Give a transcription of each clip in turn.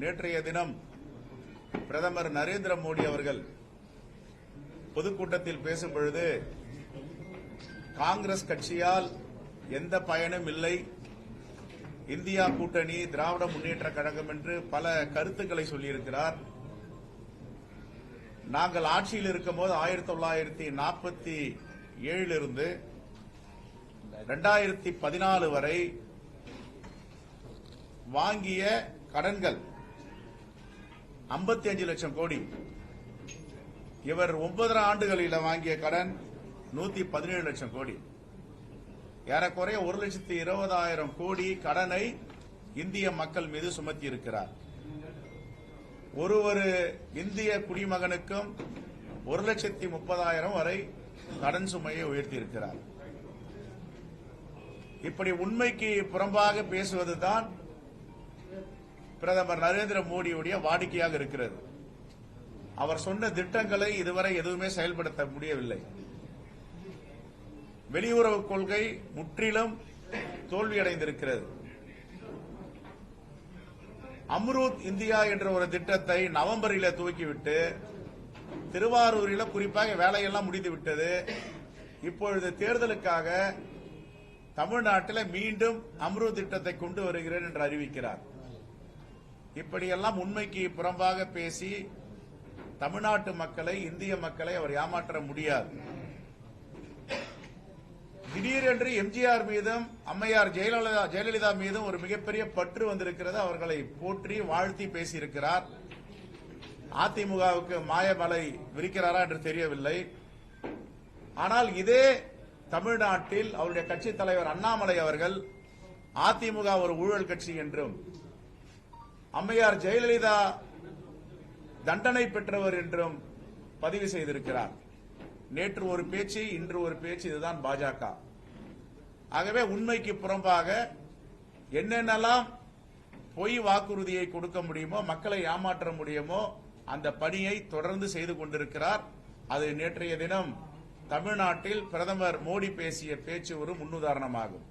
நேற்றைய தினம் பிரதமர் நரேந்திர மோடி அவர்கள் பொதுக்கூட்டத்தில் பேசும்பொழுது காங்கிரஸ் கட்சியால் எந்த பயனும் இல்லை. இந்தியா கூட்டணி திராவிட முன்னேற்ற கழகம் என்று பல கருத்துக்களை சொல்லியிருக்கிறார். நாங்கள் ஆட்சியில் இருக்கும்போது ஆயிரத்தி தொள்ளாயிரத்தி நாற்பத்தி ஏழிலிருந்து ரெண்டாயிரத்தி பதினாலு வரை வாங்கிய கடன்கள் 55 லட்சம் கோடி. இவர் ஒன்பதரை ஆண்டுகளில் வாங்கிய கடன் நூத்தி பதினேழு லட்சம் கோடி. ஏறக்குறைய ஒரு லட்சத்தி இருபதாயிரம் கோடி கடனை இந்திய மக்கள் மீது சுமத்தி இருக்கிறார் ஒரு ஒரு இந்திய குடிமகனுக்கும் ஒரு லட்சத்தி முப்பதாயிரம் வரை கடன் சுமையை உயர்த்தியிருக்கிறார். இப்படி உண்மைக்கு புறம்பாக பேசுவதுதான் பிரதமர் நரேந்திர மோடியுடைய வாடிக்கையாக இருக்கிறது. அவர் சொன்ன திட்டங்களை இதுவரை எதுவுமே செயல்படுத்த முடியவில்லை. வெளியுறவு கொள்கை முற்றிலும் தோல்வியடைந்திருக்கிறது. அம்ரூத் இந்தியா என்ற ஒரு திட்டத்தை நவம்பரில துவக்கிவிட்டு திருவாரூரில் குறிப்பாக வேலையெல்லாம் முடிந்து விட்டது. இப்பொழுது தேர்தலுக்காக தமிழ்நாட்டில் மீண்டும் அம்ரூத் திட்டத்தை கொண்டு வருகிறேன் என்று அறிவிக்கிறார். இப்படியெல்லாம் உண்மைக்கு புறம்பாக பேசி தமிழ்நாட்டு மக்களை இந்திய மக்களை அவர் ஏமாற்ற முடியாது. திடீரென்று எம்ஜிஆர் மீதும் அம்மையார் ஜெயலலிதா ஜெயலலிதா மீதும் ஒரு மிகப்பெரிய பற்று வந்திருக்கிறது. அவர்களை போற்றி வாழ்த்தி பேசியிருக்கிறார். அதிமுகவுக்கு மாயமலை விரிக்கிறாரா என்று தெரியவில்லை. ஆனால் இதே தமிழ்நாட்டில் அவருடைய கட்சித் தலைவர் அண்ணாமலை அவர்கள் அதிமுக ஒரு ஊழல் கட்சி என்றும் அம்மையார் ஜெயலலிதா தண்டனை பெற்றவர் என்றும் பதிவு செய்திருக்கிறார். நேற்று ஒரு பேச்சு இன்று ஒரு பேச்சு இதுதான் பாஜக. ஆகவே உண்மைக்கு புறம்பாக என்னென்னலாம் பொய் வாக்குறுதியை கொடுக்க முடியுமோ மக்களை ஏமாற்ற முடியுமோ அந்த பணியை தொடர்ந்து செய்து கொண்டிருக்கிறார். அது நேற்றைய தினம் தமிழ்நாட்டில் பிரதமர் மோடி பேசிய பேச்சு ஒரு முன்னுதாரணமாகும்.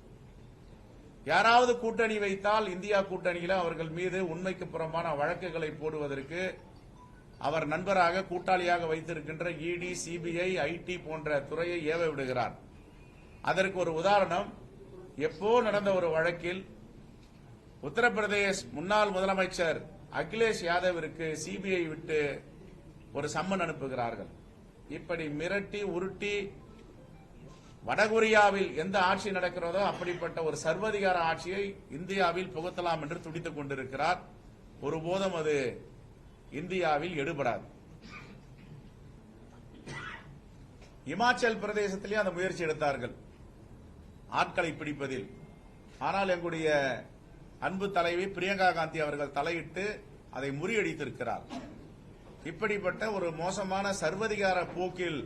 யாராவது கூட்டணி வைத்தால் இந்தியா கூட்டணியில் அவர்கள் மீது உண்மைக்கு புறம்பான வழக்குகளை போடுவதற்கு அவர் நண்பராக கூட்டாளியாக வைத்திருக்கின்ற இடி சிபிஐ ஐடி போன்ற துறையை ஏவ விடுகிறார். அதற்கு ஒரு உதாரணம். எப்போ நடந்த ஒரு வழக்கில் உத்தரப்பிரதேஷ் முன்னாள் முதலமைச்சர் அகிலேஷ் யாதவிற்கு சிபிஐ விட்டு ஒரு சம்மன் அனுப்புகிறார்கள். இப்படி மிரட்டி உருட்டி வடகொரியாவில் எந்த ஆட்சி நடக்கிறதோ அப்படிப்பட்ட ஒரு சர்வதிகார ஆட்சியை இந்தியாவில் புகுத்தலாம் என்று துடித்துக் கொண்டிருக்கிறார். ஒருபோதும் அது இந்தியாவில் எடுபடாது. இமாச்சல் பிரதேசத்திலே அந்த முயற்சி எடுத்தார்கள். ஆட்களை பிடிப்பதில். ஆனால் எங்களுடைய அன்பு தலைவி பிரியங்கா காந்தி அவர்கள் தலையிட்டு அதை முறியடித்திருக்கிறார். இப்படிப்பட்ட ஒரு மோசமான சர்வதிகார போக்கில்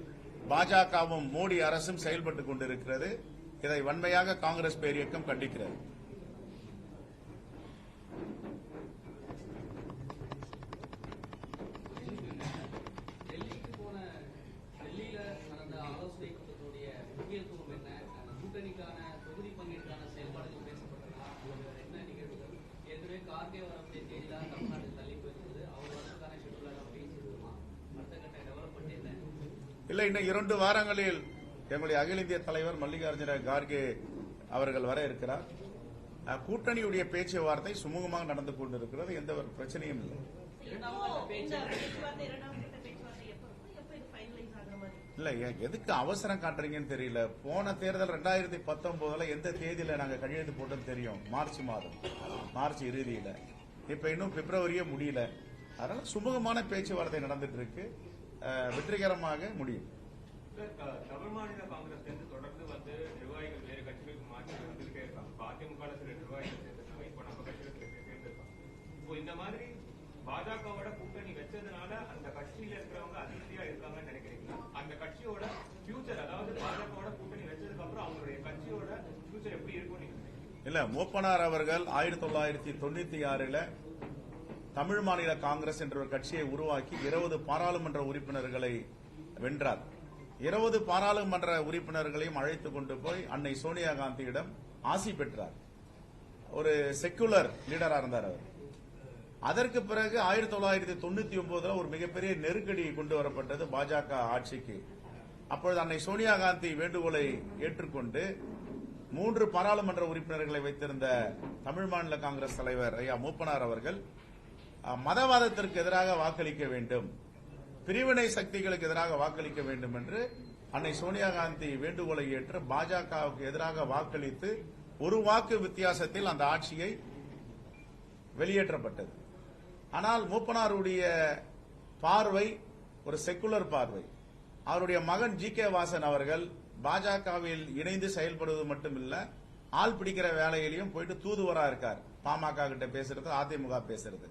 பாஜகவும் மோடி அரசும் செயல்பட்டுக் கொண்டிருக்கிறது. இதை வன்மையாக காங்கிரஸ் பேரியக்கம் கண்டிக்கிறது. இல்லை இன்னும் இரண்டு வாரங்களில் எங்களுடைய அகில இந்திய தலைவர் மல்லிகார்ஜுன கார்கே அவர்கள் வர இருக்கிறார். கூட்டணியுடைய பேச்சுவார்த்தை சுமூகமாக நடந்து கொண்டிருக்கிறது எந்த ஒரு பிரச்சனையும் இல்லை. இல்ல எதுக்கு அவசரம் காட்டுறீங்கன்னு தெரியல. போன தேர்தல் ரெண்டாயிரத்தி பத்தொன்பதுல எந்த தேதியில நாங்க கையெழுத்து போட்டோம் தெரியும்? மார்ச் மாதம். மார்ச் இறுதியில. இப்ப இன்னும் பிப்ரவரியே முடியல. அதனால சுமூகமான பேச்சுவார்த்தை நடந்துட்டு இருக்கு. வெற்றிகரமாக முடியும். தமிழ் மாநில காங்கிரஸ் தொடர்ந்து வந்து நிர்வாகிகள் வேறு கட்சிகளுக்கு மாற்றி வந்துகிட்டே இருக்காங்க. அதிமுக சில நிர்வாகிகள் சேர்ந்திருக்காங்க. இப்போ நம்ம பேர் சேர்ந்திருக்காங்க. இப்போ இந்த மாதிரி பாஜகவோட கூட்டணி வச்சதுனால அந்த கட்சியில இருக்கிறவங்க அதிருப்தியா இருக்காங்கன்னு நினைக்கிறீங்களா? அந்த கட்சியோட ஃபியூச்சர் அதாவது பாஜகவோட கூட்டணி வச்சதுக்கு அப்புறம் அவங்களுடைய கட்சியோட ஃபியூச்சர் எப்படி இருக்கும் நீங்க நினைக்கிறீங்க? இல்ல மூப்பனார் அவர்கள் ஆயிரத்தி தொள்ளாயிரத்தி தொண்ணூத்தி ஆறுல தமிழ் மாநில காங்கிரஸ் என்ற ஒரு கட்சியை உருவாக்கி இருபது பாராளுமன்ற உறுப்பினர்களை வென்றார். இருபது பாராளுமன்ற உறுப்பினர்களையும் அழைத்துக் கொண்டு போய் அன்னை சோனியா காந்தியிடம் ஆசி பெற்றார். ஒரு செக்குலர் லீடரா இருந்தார் அவர். அதற்கு பிறகு ஆயிரத்தி தொள்ளாயிரத்தி தொண்ணூத்தி ஒன்பதுல ஒரு மிகப்பெரிய நெருக்கடி கொண்டு வரப்பட்டது பாஜக ஆட்சிக்கு. அப்பொழுது அன்னை சோனியா காந்தி வேண்டுகோளை ஏற்றுக்கொண்டு மூன்று பாராளுமன்ற உறுப்பினர்களை வைத்திருந்த தமிழ் மாநில காங்கிரஸ் தலைவர் ஐயா மூப்பனார் அவர்கள் மதவாதத்திற்கு எதிராக வாக்களிக்க வேண்டும். பிரிவினை சக்திகளுக்கு எதிராக வாக்களிக்க வேண்டும் என்று அன்னை சோனியா காந்தி வேண்டுகோளை ஏற்று பாஜகவுக்கு எதிராக வாக்களித்து ஒரு வாக்கு வித்தியாசத்தில் அந்த ஆட்சியை வெளியேற்றப்பட்டது. ஆனால் மூப்பனாருடைய பார்வை ஒரு செக்குலர் பார்வை. அவருடைய மகன் ஜி கே வாசன் அவர்கள் பாஜகவில் இணைந்து செயல்படுவது மட்டுமில்ல ஆள் பிடிக்கிற வேலையிலையும் போயிட்டு தூதுவரா இருக்கார். பாமக கிட்ட பேசுறது அதிமுக பேசுறது.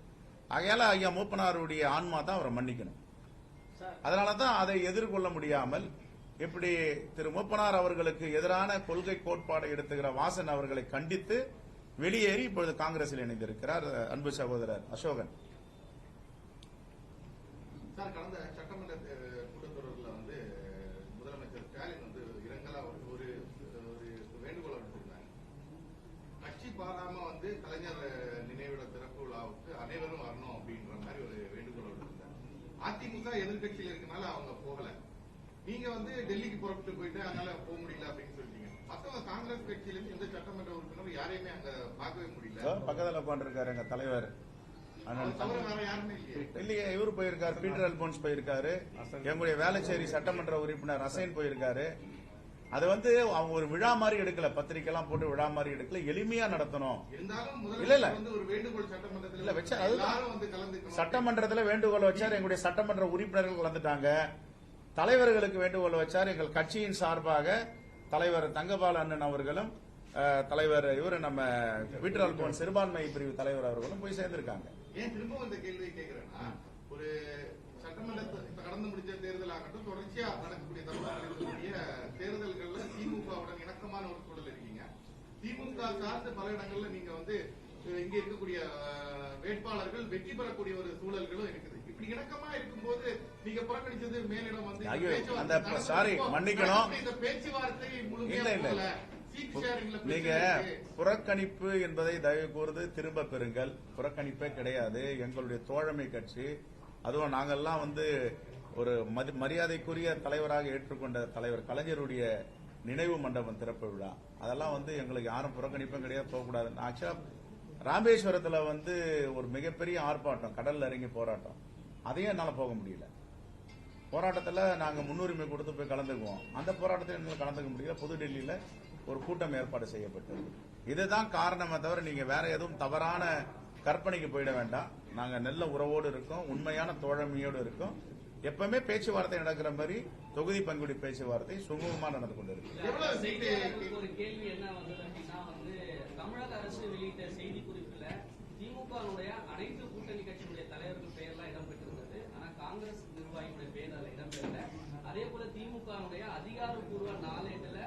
ஆகையால ஐயா மூப்பனாருடைய ஆன்மா தான் அவரை மன்னிக்கணும். அதனால தான் அதை எதிர்கொள்ள முடியாமல் இப்படி திரு மூப்பனார் அவர்களுக்கு எதிரான கொள்கை கோட்பாடை எடுத்துகிற வாசன் அவர்களை கண்டித்து வெளியேறி இப்பொழுது காங்கிரஸில் இணைந்திருக்கிறார் அன்பு சகோதரர் அசோகன். சார் கடந்த சட்டமன்ற அஹ், கூட்டத்தொடரில் வந்து அஹ், முதலமைச்சர் ஸ்டாலின் வந்து இரங்கலா ஒரு ஒரு ஒரு வேண்டுகோளை விடுத்திருந்தாங்க கட்சி பாராம வந்து கலைஞர் அஹ், நினைவிட திறப்பு விழாவுக்கு அனைவரும் வரணும் அப்படின்ற மாதிரி ஒரு வேண்டுகோளை விடுத்திருந்தாங்க அதிமுக எதிர்கட்சியில் இருக்கனால அவங்க போகல. நீங்க வந்து டெல்லிக்கு புறப்பட்டு போயிட்டு அதனால போக முடியல அப்படின்னு சொல்லிட்டீங்க. மத்தவங்க காங்கிரஸ் கட்சியில இருந்து எந்த சட்டமன்ற உறுப்பினர் யாரையுமே அங்க பார்க்கவே முடியல. பக்கத்தில் உட்காந்துருக்காரு எங்க தலைவர் இல்லையே. இவர் போயிருக்காரு பீட்டர் அல்போன்ஸ் போயிருக்காரு எங்களுடைய வேளச்சேரி சட்டமன்ற உறுப்பினர் அசைன் போயிருக்காரு. அது வந்து அவங்க ஒரு விழா மாதிரி எடுக்கல. பத்திரிக்கை எல்லாம் போட்டு விழா மாதிரி எடுக்கல. எளிமையா நடத்தணும். இல்ல, இல்ல. முதலமைச்சர் வந்து ஒரு வேண்டுகோள் சட்டமன்றத்தில் இல்ல, வச்சா- சட்டமன்றத்தில் வேண்டுகோள் வச்சார். எங்களுடைய சட்டமன்ற உறுப்பினர்கள் கலந்துட்டாங்க. தலைவர்களுக்கு வேண்டுகோள் வச்சார். எங்கள் கட்சியின் சார்பாக தலைவர் தங்கபால் அண்ணன் அவர்களும் தலைவர் இவர் நம்ம வீட்டர் அல்போன் சிறுபான்மை பிரிவு தலைவர் அவர்களும் போய் சேர்ந்திருக்காங்க. ஏன் திரும்ப இந்த கேள்வியை கேட்கிறேன்னா ஒரு சட்டமன்ற கடந்து முடிஞ்ச தேர்தல் ஆகட்டும் தொடர்ச்சியா நடக்கக்கூடிய தமிழ்நாட்டில் இருக்கக்கூடிய தேர்தல்கள்ல திமுகவுடன் இணக்கமான ஒரு சூழல் இருக்கீங்க திமுக சார்ந்த பல இடங்கள்ல நீங்க வந்து இங்க இருக்கக்கூடிய வேட்பாளர்கள் வெற்றி பெறக்கூடிய ஒரு சூழல்களும் இருக்குது. இப்படி இணக்கமா இருக்கும்போது நீங்க புறக்கணிச்சது மேலிடம் வந்து அந்த இப்போ மன்னிக்கணும். இந்த பேச்சுவார்த்தை முழுமையா நீங்க. புறக்கணிப்பு என்பதை தயவு கூர்ந்து திரும்ப பெறுங்கள். புறக்கணிப்பே கிடையாது. எங்களுடைய தோழமை கட்சி அதுவும் நாங்கெல்லாம் வந்து ஒரு மரியாதைக்குரிய தலைவராக ஏற்றுக்கொண்ட தலைவர் கலைஞருடைய நினைவு மண்டபம் திறப்பு விழா. அதெல்லாம் வந்து எங்களுக்கு யாரும் புறக்கணிப்பும் கிடையாது போகக்கூடாது. ஆக்சுவலா ராமேஸ்வரத்தில் வந்து ஒரு மிகப்பெரிய ஆர்ப்பாட்டம் கடல்ல இறங்கி போராட்டம். அதையும் என்னால் போக முடியல. போராட்டத்தில் நாங்கள் முன்னுரிமை கொடுத்து போய் கலந்துக்குவோம். அந்த போராட்டத்தில் என்னால் கலந்துக்க முடியல. புதுடெல்லியில் ஒரு கூட்டம் ஏற்பாடு செய்யப்பட்டது. இதுதான் காரணமே தவிர நீங்கள் வேற எதுவும் தவறான கற்பனைக்கு போயிட வேண்டாம். நாங்கள் நல்ல உறவோடு இருக்கோம் உண்மையான தோழமையோடு இருக்கோம். எப்பவுமே பேச்சுவார்த்தை நடக்கிற மாதிரி தொகுதி பங்குடி பேச்சுவார்த்தை சுமூகமா நடந்து கொண்டிருக்கு ஒரு கேள்வி என்ன வந்தது அப்படின்னா வந்து தமிழக அரசு வெளியிட்ட செய்தி குறிப்புல திமுகவுடைய அனைத்து கூட்டணி கட்சியுடைய தலைவர்கள் பெயர்லாம் இடம்பெற்றிருந்தது. ஆனா காங்கிரஸ் நிர்வாகிகளுடைய பெயர் அதுல இடம்பெறல. அதே போல திமுகவுடைய அதிகாரப்பூர்வ நாளேட்டுல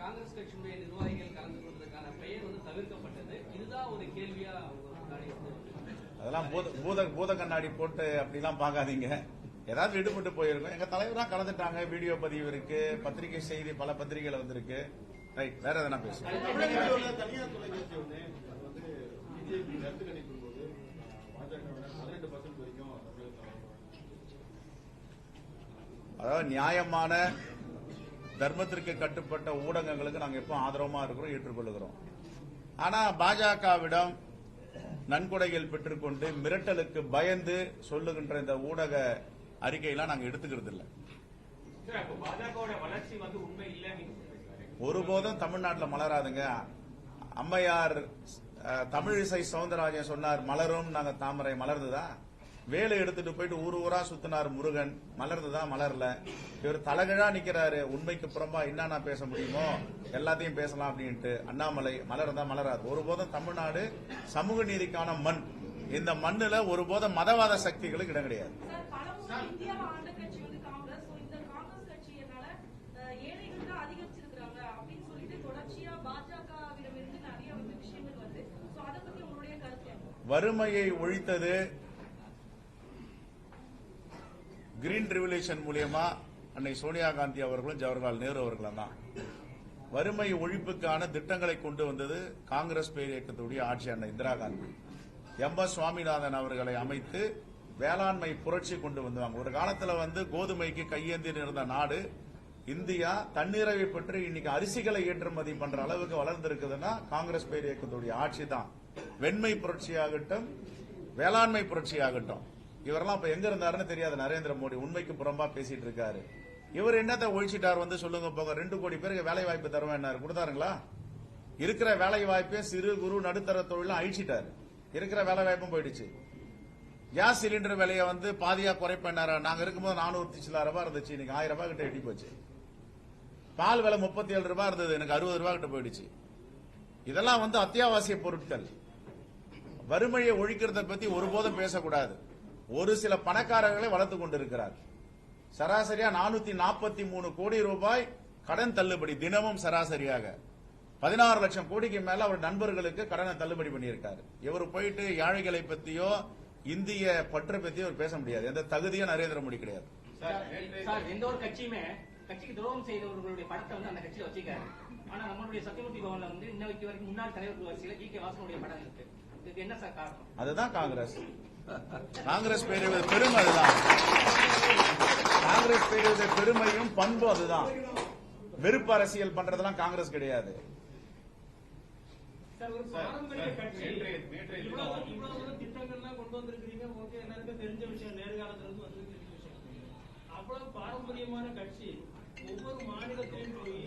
காங்கிரஸ் கட்சியினுடைய நிர்வாகிகள் கலந்து கொண்டதுக்கான பெயர் வந்து தவிர்க்கப்பட்டது. இதுதான் ஒரு கேள்வியா அவங்க முன்னாடி வந்து அதெல்லாம் பூத பூத பூத கண்ணாடி போட்டு அப்படிலாம் பார்க்காதீங்க. ஏதாவது விடுபட்டு போயிருக்கும். எங்க தலைவரா கலந்துட்டாங்க. வீடியோ பதிவு இருக்கு. பத்திரிகை செய்தி பல பத்திரிகைகள் வந்திருக்கு. ரைட் வேற எதனா தமிழகத்தில் அதாவது நியாயமான தர்மத்திற்கு கட்டுப்பட்ட ஊடகங்களுக்கு நாங்க எப்போ ஆதரவமா இருக்கிறோம் ஏற்றுக்கொள்கிறோம். ஆனா பாஜகவிடம் நன்கொடைகள் பெற்றுக்கொண்டு மிரட்டலுக்கு பயந்து சொல்லுகின்ற இந்த ஊடக அறிக்கையெல்லாம் நாங்க எடுத்துக்கிறது இல்லை. ஒருபோதும் தமிழ்நாட்டில் மலராதுங்க. அம்மையார் தமிழிசை சவுந்தரராஜன் சொன்னார் மலரும் நாங்க தாமரை மலர்ந்துதா? வேலை எடுத்துட்டு போயிட்டு ஊர் ஊரா சுத்தினார் முருகன். மலர்ந்துதா மலர்ல. இவர் தலகழா நிக்கிறாரு. உண்மைக்கு புறம்பா என்னன்னா பேச முடியுமோ எல்லாத்தையும் பேசலாம் அப்படின்ட்டு. அண்ணாமலை மலர்ந்தா மலராது. ஒருபோதும் தமிழ்நாடு சமூக நீதிக்கான மண். இந்த மண்ணுல ஒருபோதும் மதவாத சக்திகளுக்கு இடம் கிடையாது. இந்தியாவை ஆண்ட கட்சி வந்து காங்கிரஸ் இந்த காங்கிரஸ் கட்சியினால ஏழைகள் தான் அதிகரிச்சிருக்கிறாங்க அப்படின்னு சொல்லிட்டு தொடர்ச்சியா பாஜகவிடம் இருந்து நிறைய வந்து விஷயங்கள் வருது. சோ அதை பத்தி உங்களுடைய கருத்து வறுமையை ஒழித்தது கிரீன் ரெவல்யூஷன் மூலியமா அன்னை சோனியா காந்தி அவர்களும் ஜவஹர்லால் நேரு அவர்களும் தான். வறுமை ஒழிப்புக்கான திட்டங்களை கொண்டு வந்தது காங்கிரஸ் பேர் இயக்கத்துடைய ஆட்சி அண்ணன் இந்திரா காந்தி. எம் எஸ் சுவாமிநாதன் அவர்களை அமைத்து வேளாண்மை புரட்சி கொண்டு வந்தாங்க ஒரு காலத்துல வந்து கோதுமைக்கு கையேந்தி இருந்த நாடு இந்தியா தன்னிறைவை பெற்று இன்னைக்கு அரிசிகளை ஏற்றுமதி பண்ற அளவுக்கு வளர்ந்திருக்குதுன்னா காங்கிரஸ் பேர் இயக்கத்துடைய ஆட்சி தான். வெண்மை புரட்சியாகட்டும் வேளாண்மை புரட்சியாகட்டும். இவரெல்லாம் இப்ப எங்க இருந்தாருன்னு தெரியாது நரேந்திர மோடி. உண்மைக்கு புறம்பா பேசிட்டு இருக்காரு. இவர் என்னத்தை ஒழிச்சிட்டார் வந்து சொல்லுங்க போக ரெண்டு கோடி பேருக்கு வேலை வாய்ப்பு தருவேன் கொடுத்தாருங்களா? இருக்கிற வேலை வாய்ப்பே சிறு குறு நடுத்தர தொழிலும் அழிச்சிட்டாரு. இருக்கிற வேலை வாய்ப்பும் போயிடுச்சு. கேஸ் சிலிண்டர் விலையை வந்து பாதியா குறைப்பேனாரா நாங்க இருக்கும்போது நானூத்தி சில ரூபாய் இருந்துச்சு. இன்னைக்கு ஆயிரம் ரூபாய் கிட்ட எட்டி போச்சு. பால் விலை முப்பத்தி ஏழு ரூபாய் இருந்தது. எனக்கு அறுபது ரூபாய் கிட்ட போயிடுச்சு. இதெல்லாம் வந்து அத்தியாவசிய பொருட்கள். வறுமையை ஒழிக்கிறத பத்தி ஒருபோதும் பேசக்கூடாது. ஒரு சில பணக்காரர்களை வளர்த்து கொண்டிருக்கிறார். சராசரியா நானூத்தி நாற்பத்தி மூணு கோடி ரூபாய் கடன் தள்ளுபடி தினமும் சராசரியாக. பதினாறு லட்சம் கோடிக்கு மேல அவர் நண்பர்களுக்கு கடனை தள்ளுபடி பண்ணியிருக்காரு. இவர் போயிட்டு யாழைகளை பத்தியோ இந்திய பற்று பத்தியோ அவர் பேச முடியாது. எந்த தகுதியும் நரேந்திர மோடி கிடையாது. எந்த ஒரு கட்சியுமே கட்சிக்கு துரோகம் செய்தவர்களுடைய படத்தை வந்து அந்த கட்சியில வச்சிருக்காரு ஆனா நம்மளுடைய சத்தியமூர்த்தி பவன்ல வந்து இன்ன வரைக்கும் முன்னாள் தலைவர் வரிசையில ஜி கே வாசனுடைய படம் இருக்கு. இதுக்கு என்ன சார் காரணம்? அதுதான் காங்கிரஸ். காங்கிரஸ் பேருவது பெருமை அதுதான். காங்கிரஸ் பேருவது பெருமையும் பண்பும் அதுதான். வெறுப்பு அரசியல் பண்றதெல்லாம் காங்கிரஸ் கிடையாது. சார் ஒரு பாரம்பரிய கட்சி. நேற்றைய- நேற்றைய தினம் இவ்வளவு இவ்வளவு தூரம் திட்டங்கள்லாம் கொண்டு வந்திருக்கிறீங்க ஓகே எல்லாருக்கும் தெரிஞ்ச விஷயம் நேர்காலத்துல இருந்து வந்திருக்கிற விஷயம். அவ்வளவு பாரம்பரியமான கட்சி. ஒவ்வொரு மாநிலத்திலும் போய்?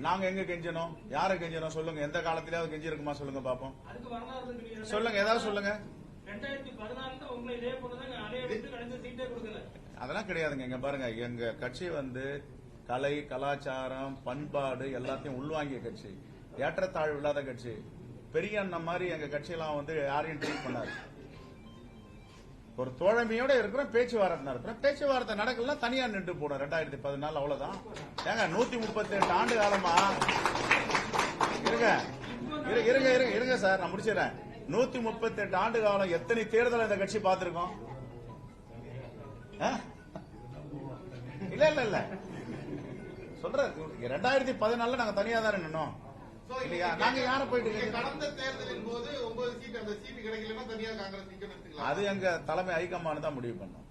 நாங்க எங்க கெஞ்சணும்? யார கெஞ்சணும்? சொல்லுங்க. எந்த காலத்திலயாவது கெஞ்சி இருக்குமா சொல்லுங்க பாப்போம். சொல்லுங்க ஏதாவது சொல்லுங்க. அதெல்லாம் கிடையாதுங்க. இங்க பாருங்க எங்க கட்சி வந்து கலை கலாச்சாரம் பண்பாடு எல்லாத்தையும் உள்வாங்கிய கட்சி. ஏற்றத்தாழ்வு இல்லாத கட்சி. பெரிய அண்ணன் மாதிரி எங்க கட்சியெல்லாம் வந்து யாரையும் ட்ரீட் பண்ணாரு ஒரு தோழமையோட இருக்கிறோம் பேச்சுவார்த்தை நடத்துறோம் பேச்சுவார்த்தை நடக்கலன்னா தனியா நின்று போடும் ரெண்டாயிரத்தி பதினாலு அவ்வளவுதான். ஏங்க நூத்தி முப்பத்தி எட்டு ஆண்டு காலமா? இருங்க. இரு- இருங்க இருங்க இருங்க சார் நான் முடிச்சிடறேன். நூத்தி முப்பத்தி எட்டு ஆண்டு காலம் எத்தனை தேர்தல் இந்த கட்சி பார்த்திருக்கோம்? ஆ? இல்ல இல்ல இல்ல. சொல்றேன் ரெண்டாயிரத்தி பதினாலுல நாங்க தனியா தான் நின்னோம் இல்லையா? நாங்க யார போயிட்டு இங்க கேட்கணும்? கடந்த தேர்தலின் போது ஒன்பது சீட் அந்த சீட்டு கிடைக்கலன்னா தனியா காங்கிரஸ் நிக்கணும் அது எங்க தலைமை ஹைகமான் தான் முடிவு பண்ணோம்.